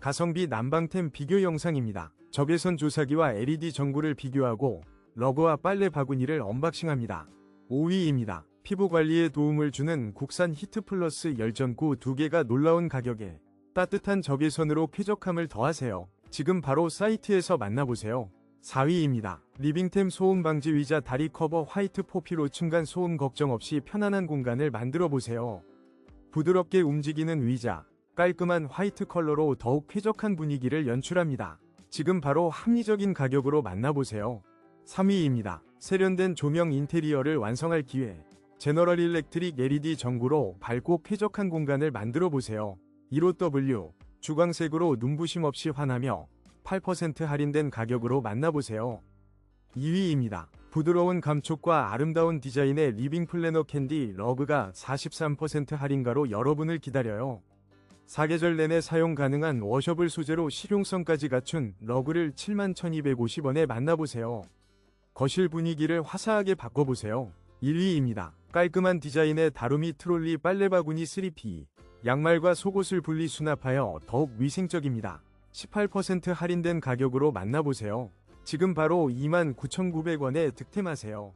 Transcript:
가성비 난방템 비교 영상입니다. 적외선 조사기와 LED 전구를 비교하고 러그와 빨래 바구니를 언박싱합니다. 5위입니다. 피부 관리에 도움을 주는 국산 히트 플러스 열전구 2개가 놀라운 가격에 따뜻한 적외선으로 쾌적함을 더하세요. 지금 바로 사이트에서 만나보세요. 4위입니다. 리빙템 소음 방지 의자 다리 커버 화이트 포피로 층간 소음 걱정 없이 편안한 공간을 만들어 보세요. 부드럽게 움직이는 의자, 깔끔한 화이트 컬러로 더욱 쾌적한 분위기를 연출합니다. 지금 바로 합리적인 가격으로 만나보세요. 3위입니다. 세련된 조명 인테리어를 완성할 기회. 제너럴 일렉트릭 LED 전구로 밝고 쾌적한 공간을 만들어 보세요. 15W 주광색으로 눈부심 없이 환하며 8% 할인된 가격으로 만나보세요. 2위입니다. 부드러운 감촉과 아름다운 디자인의 리빙 플래너 캔디 러브가 43% 할인가로 여러분을 기다려요. 사계절 내내 사용 가능한 워셔블 소재로 실용성까지 갖춘 러그를 71,250원에 만나보세요. 거실 분위기를 화사하게 바꿔보세요. 1위입니다. 깔끔한 디자인의 다루미 트롤리 빨래바구니 3P. 양말과 속옷을 분리 수납하여 더욱 위생적입니다. 18% 할인된 가격으로 만나보세요. 지금 바로 29,900원에 득템하세요.